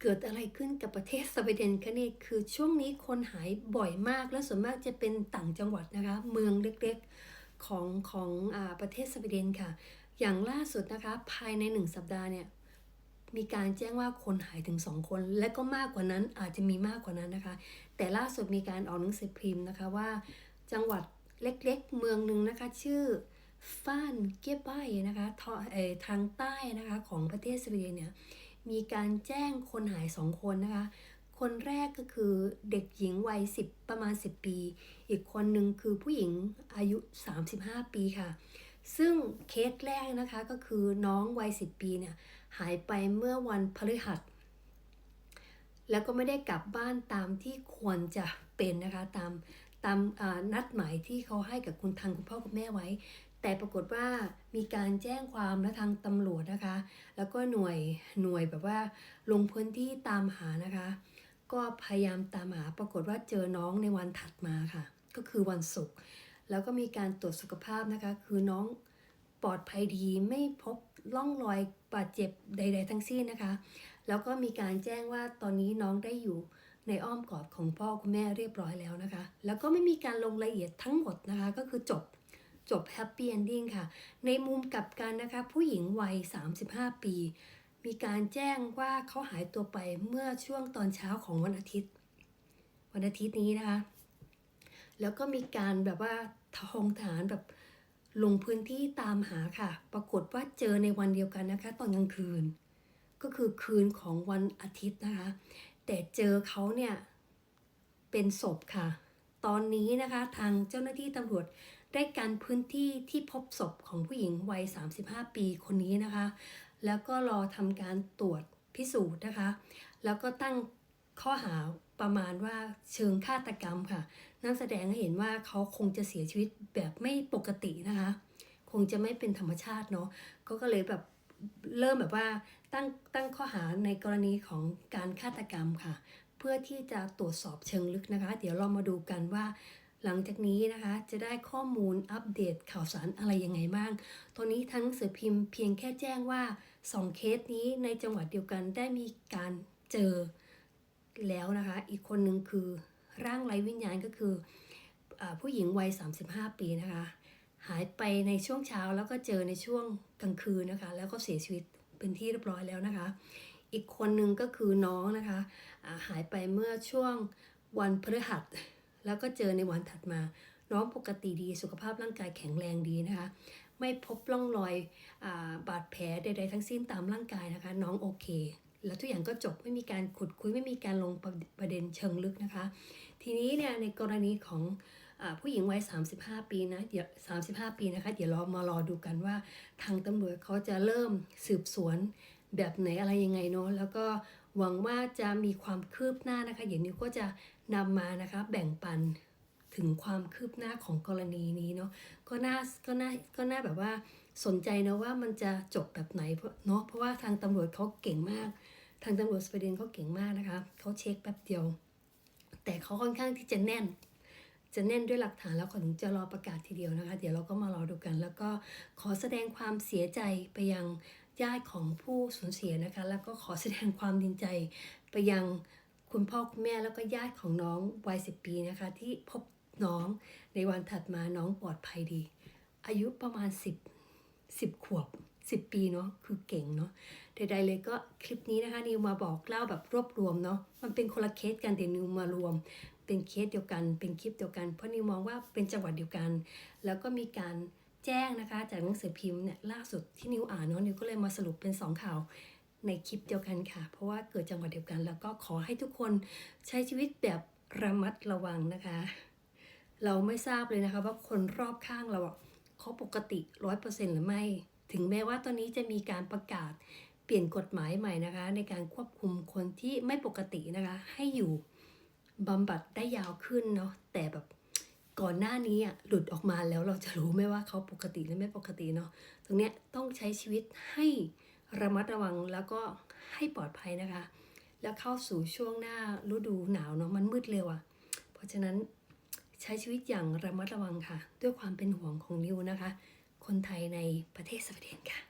เกิดอะไรขึ้นกับประเทศสวีเดนคะเนี่ยคือช่วงนี้คนหายบ่อยมาก และส่วนมากจะเป็นต่างจังหวัดนะคะ เมืองเล็กๆของของอาประเทศสวีเดนค่ะ อย่างล่าสุดนะคะ ภายในหนึ่งสัปดาห์เนี่ยมีการแจ้งว่าคนหายถึงสองคน และก็มากกว่านั้นอาจจะมีมากกว่านั้นนะคะ แต่ล่าสุดมีการออกหนังสือพิมพ์นะคะว่า จังหวัดเล็กๆ เมืองหนึ่งนะคะ ชื่อฟ้านเกียบไบนะคะทอเออทางใต้นะคะของประเทศสวีเดนเนี่ย มีการแจ้งคนหายสองคนนะคะ คนแรกก็คือเด็กหญิงวัย 10 ประมาณ 10 ปี อีกคนหนึ่งคือผู้หญิงอายุ 35 ปีค่ะ ซึ่งเคสแรกนะคะก็คือน้องวัย 10 ปีเนี่ยหายไปเมื่อวันพฤหัส แล้วก็ไม่ได้กลับบ้านตามที่ควรจะเป็นนะคะตามตามนัดหมายที่เขาให้กับคุณทางคุณพ่อคุณแม่ไว้ แต่ปรากฏว่ามีการแจ้งความและทางตำรวจนะคะ แล้วก็หน่วยหน่วยแบบว่าลงพื้นที่ตามหานะคะ ก็พยายามตามหาปรากฏว่าเจอน้องในวันถัดมาค่ะ ก็คือวันศุกร์แล้วก็มีการตรวจสุขภาพนะคะ คือน้องปลอดภัยดีไม่พบร่องรอยบาดเจ็บใด ๆ ทั้งสิ้นนะคะ แล้วก็มีการแจ้งว่าตอนนี้น้องได้อยู่ในอ้อมกอดของพ่อคุณแม่เรียบร้อยแล้วนะคะ แล้วก็ไม่มีการลงรายละเอียดทั้งหมดนะคะ ก็คือจบ จบแฮปปี้เอนดิ้งค่ะ ในมุมกลับกันนะคะ ผู้หญิงวัย 35 ปี มีการแจ้งว่าเขาหายตัวไปเมื่อช่วงตอนเช้าของวันอาทิตย์ วันอาทิตย์นี้นะคะ แล้วก็มีการแบบว่าทหงฐานแบบลงพื้นที่ตามหาค่ะ ปรากฏว่าเจอในวันเดียวกันนะคะ ตอนกลางคืน ก็คือคืนของวันอาทิตย์นะคะ แต่เจอเขาเนี่ยเป็นศพค่ะ ตอนนี้นะคะทางเจ้าหน้าที่ตำรวจได้กันพื้นที่ที่พบศพของผู้หญิงวัย 35 ปีคนนี้นะคะ แล้วก็รอทำการตรวจพิสูจน์นะคะ แล้วก็ตั้งข้อหาประมาณว่าเชิงฆาตกรรมค่ะนั่นแสดงให้เห็นว่าเขาคงจะเสียชีวิตแบบไม่ปกตินะคะ คงจะไม่เป็นธรรมชาติเนาะก็ก็เลยแบบเริ่มแบบว่าตั้งตั้งข้อหาในกรณีของการฆาตกรรมค่ะ เพื่อที่จะตรวจสอบเชิงลึกนะคะ เดี๋ยวเรามาดูกันว่า หลังจากนี้นะคะจะได้ข้อมูลอัปเดตข่าวสารอะไรยังไงบ้าง ตอนนี้ทั้งสือพิมพ์เพียงแค่แจ้งว่า 2 เคสนี้ในจังหวัดเดียวกันได้มีการเจอแล้วนะคะ อีกคนหนึ่งคือร่างไร้วิญญาณก็คืออผู้หญิงวัย 35 ปีนะคะ หายไปในช่วงเช้าแล้วก็เจอในช่วงกลางคืนนะคะ แล้วก็เสียชีวิตเป็นที่เรียบร้อยแล้วนะคะ อีกคนหนึ่งก็คือน้องนะคะาหายไปเมื่อช่วงวันพฤหัส แล้วก็เจอในวันถัดมา น้องปกติดีสุขภาพร่างกายแข็งแรงดีนะคะ ไม่พบร่องรอยอาบาดแผลใดๆทั้งสิ้นตามร่างกายนะคะ น้องโอเค แล้วทุกอย่างก็จบไม่มีการขุดคุยไม่มีการลงประประเด็นเชิงลึกนะคะ ทีนี้เนี่ยในกรณีของอผู้หญิงวัย 35 ปีนะเดี๋ยว35 ปีนะคะ เดี๋ยวเรามารอดูกันว่าทางตำรวจเขาจะเริ่มสืบสวน แบบไหนอะไรยังไงเนาะแล้วก็หวังว่าจะมีความคืบหน้านะคะเดี๋ยวนิวก็จะนำมานะคะแบ่งปันถึงความคืบหน้าของกรณีนี้เนาะก็น่าก็น่าก็น่าแบบว่าสนใจนะว่ามันจะจบแบบไหนเนาะเพราะว่าทางตำรวจเขาเก่งมาก ทางตำรวจสวีเดนเขาเก่งมากนะคะเขาเช็คแป๊บเดียว แต่เขาค่อนข้างที่จะแน่น จะแน่นด้วยหลักฐานแล้วขาถึงจะรอประกาศทีเดียวนะคะ เดี๋ยวเราก็มารอดูกัน แล้วก็ขอแสดงความเสียใจไปยัง ญาติของผู้สูญเสียนะคะ แล้วก็ขอแสดงความดีใจไปยังคุณพ่อคุณแม่แล้วก็ญาติของน้องวัยสิปีนะคะ ที่พบน้องในวันถัดมาน้องปลอดภัยดี อายุประมาณ 10 10 ขวบ 10 ปีเนาะคือเก่งเนาะใดๆเลยก็คลิปนี้นะคะนิวมาบอกเล่าแบบรวบรวมเนาะมันเป็นคนละเคสกันแต่นิวมารวม เป็นเคสเดียวกัน เป็นคลิปเดียวกันเพราะนิวมองว่าเป็นจังหวัดเดียวกัน แล้วก็มีการ แจ้งนะคะ จากหนังสือพิมพ์เนี่ยล่าสุดที่นิวอ่านเนาะนิวก็เลยมาสรุปเป็นสองข่าวในคลิปเดียวกันค่ะ เพราะว่าเกิดจังหวัดเดียวกัน แล้วก็ขอให้ทุกคนใช้ชีวิตแบบระมัดระวังนะคะ เราไม่ทราบเลยนะคะว่าคนรอบข้างเราอะเขาปกติร้อยเปอร์เซ็นต์หรือไม่ ถึงแม้ว่าตอนนี้จะมีการประกาศเปลี่ยนกฎหมายใหม่นะคะ ในการควบคุมคนที่ไม่ปกตินะคะ ให้อยู่บำบัดได้ยาวขึ้นเนาะแต่แบบ ก่อนหน้านี้อะหลุดออกมาแล้วเราจะรู้ไหมว่าเขาปกติหรือไม่ปกติเนาะตรงเนี้ยต้องใช้ชีวิตให้ระมัดระวังแล้วก็ให้ปลอดภัยนะคะ แล้วเข้าสู่ช่วงหน้าฤดูหนาวเนาะมันมืดเร็วอะ่ะ เพราะฉะนั้นใช้ชีวิตอย่างระมัดระวังค่ะ ด้วยความเป็นห่วงของนิวนะคะ คนไทยในประเทศสวีเดนค่ะ